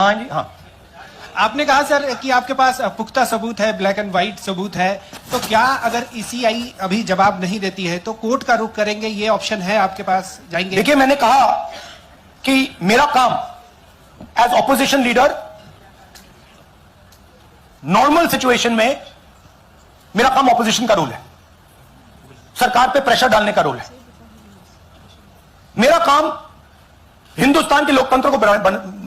हाँ जी हाँ। आपने कहा, सर, कि आपके पास पुख्ता सबूत है ब्लैक एंड व्हाइट सबूत है। तो क्या अगर ईसीआई अभी जवाब नहीं देती है तो कोर्ट का रुख करेंगे? ये ऑप्शन है आपके पास? जाएँगे? देखिए, मैंने कहा कि मेरा काम as opposition leader normal situation में मेरा काम ऑपोजिशन का रोल है। सरकार पे प्रेशर डालने का रोल है। मेरा काम हिंदुस्तान के लोकतंत्र को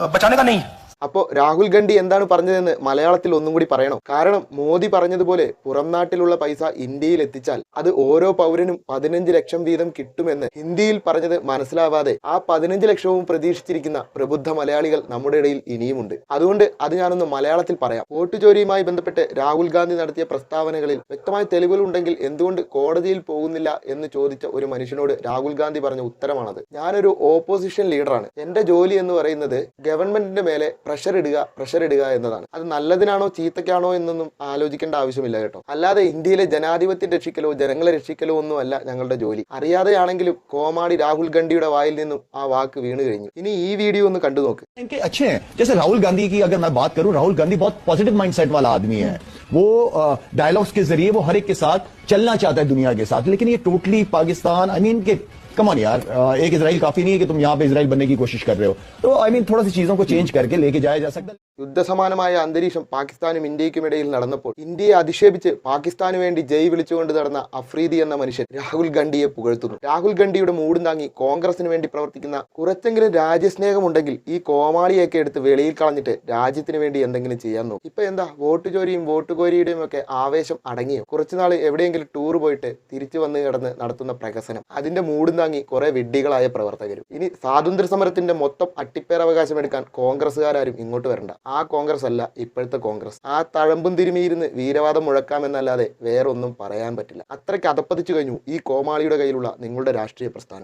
बचाने का नहीं है। അപ്പോൾ രാഹുൽ ഗാന്ധി എന്താണ് പറഞ്ഞതെന്ന് മലയാളത്തിൽ ഒന്നും കൂടി പറയണം. കാരണം മോദി പറഞ്ഞതുപോലെ പുറം നാട്ടിലുള്ള പൈസ ഇന്ത്യയിൽ എത്തിച്ചാൽ അത് ഓരോ പൗരനും പതിനഞ്ച് ലക്ഷം വീതം കിട്ടുമെന്ന് ഹിന്ദിയിൽ പറഞ്ഞത് മനസ്സിലാവാതെ ആ പതിനഞ്ച് ലക്ഷവും പ്രതീക്ഷിച്ചിരിക്കുന്ന പ്രബുദ്ധ മലയാളികൾ നമ്മുടെ ഇടയിൽ ഇനിയുമുണ്ട്. അതുകൊണ്ട് അത് ഞാനൊന്ന് മലയാളത്തിൽ പറയാം. വോട്ട് ചോരിയുമായി ബന്ധപ്പെട്ട് രാഹുൽ ഗാന്ധി നടത്തിയ പ്രസ്താവനകളിൽ വ്യക്തമായ തെളിവുകളുണ്ടെങ്കിൽ എന്തുകൊണ്ട് കോടതിയിൽ പോകുന്നില്ല എന്ന് ചോദിച്ച ഒരു മനുഷ്യനോട് രാഹുൽ ഗാന്ധി പറഞ്ഞ ഉത്തരമാണത്. ഞാനൊരു ഓപ്പോസിഷൻ ലീഡറാണ്. എന്റെ ജോലി എന്ന് പറയുന്നത് ഗവൺമെന്റിന്റെ മേലെ പ്രഷർ ഇടുക പ്രഷർ ഇടുക എന്നതാണ്. അത് നല്ലതിനാണോ ചീത്തക്കാണോ എന്നൊന്നും ആലോചിക്കേണ്ട ആവശ്യമില്ല കേട്ടോ. അല്ലാതെ ഇന്ത്യയിലെ ജനാധിപത്യം രക്ഷിക്കലോ ജനങ്ങളെ രക്ഷിക്കലോ ഒന്നും അല്ല ഞങ്ങളുടെ ജോലി അറിയാതെയാണെങ്കിലും കോമാടി രാഹുൽ ഗാന്ധിയുടെ വായിൽ നിന്നും ആ വാക്ക് വീണു കഴിഞ്ഞു ഇനി ഈ വീഡിയോ ഒന്ന് കണ്ടു നോക്ക് इनके अच्छे हैं जैसे राहुल गांधी की अगर मैं बात करूं राहुल गांधी बहुत पॉजिटिव माइंडसेट वाला आदमी है वो डायलॉग्स के जरिए वो हर एक के साथ चलना चाहता है दुनिया के साथ लेकिन ये टोटली पाकिस्तान आई मीन के कमॉन यार अ, एक इसराइल काफी नहीं है कि तुम यहाँ पे इसराइल बनने की कोशिश कर रहे हो तो आई मीन थोड़ा सी चीजों को चेंज करके लेके जाया जा सकता है യുദ്ധസമാനമായ അന്തരീക്ഷം പാകിസ്ഥാനും ഇന്ത്യക്കും ഇടയിൽ നടന്നപ്പോൾ ഇന്ത്യയെ അധിക്ഷേപിച്ച് പാകിസ്ഥാന് വേണ്ടി ജയ് വിളിച്ചുകൊണ്ട് നടന്ന അഫ്രീദി എന്ന മനുഷ്യൻ രാഹുൽ ഗണ്ഡിയെ പുകഴ്ത്തുന്നു രാഹുൽ ഗണ്ഡിയുടെ മൂടും താങ്ങി കോൺഗ്രസിന് വേണ്ടി പ്രവർത്തിക്കുന്ന കുറച്ചെങ്കിലും രാജ്യസ്നേഹമുണ്ടെങ്കിൽ ഈ കോമാളിയൊക്കെ എടുത്ത് വെളിയിൽ കളഞ്ഞിട്ട് രാജ്യത്തിന് വേണ്ടി എന്തെങ്കിലും ചെയ്യാൻ നോക്കും ഇപ്പൊ എന്താ വോട്ട് ചോരിയും വോട്ട് കോരിയുടെയും ഒക്കെ ആവേശം അടങ്ങിയോ കുറച്ചുനാൾ എവിടെയെങ്കിലും ടൂർ പോയിട്ട് തിരിച്ചു വന്ന് കിടന്ന് നടത്തുന്ന പ്രഹസനം. അതിന്റെ മൂടും താങ്ങി കുറെ വിഡ്ഢികളായ പ്രവർത്തകരും. ഇനി സ്വാതന്ത്ര്യ സമരത്തിന്റെ മൊത്തം അട്ടിപ്പേരവകാശം എടുക്കാൻ കോൺഗ്രസ്സുകാരും ഇങ്ങോട്ട് വരണ്ട. ആ കോൺഗ്രസ് അല്ല ഇപ്പോഴത്തെ കോൺഗ്രസ്. ആ തഴമ്പും തിരുമിയിരുന്ന് വീരവാദം മുഴക്കാമെന്നല്ലാതെ വേറൊന്നും പറയാൻ പറ്റില്ല. അത്രയ്ക്ക് അതപ്പതിച്ചു കഴിഞ്ഞു ഈ കോമാളിയുടെ കയ്യിലുള്ള നിങ്ങളുടെ രാഷ്ട്രീയ പ്രസ്ഥാനം.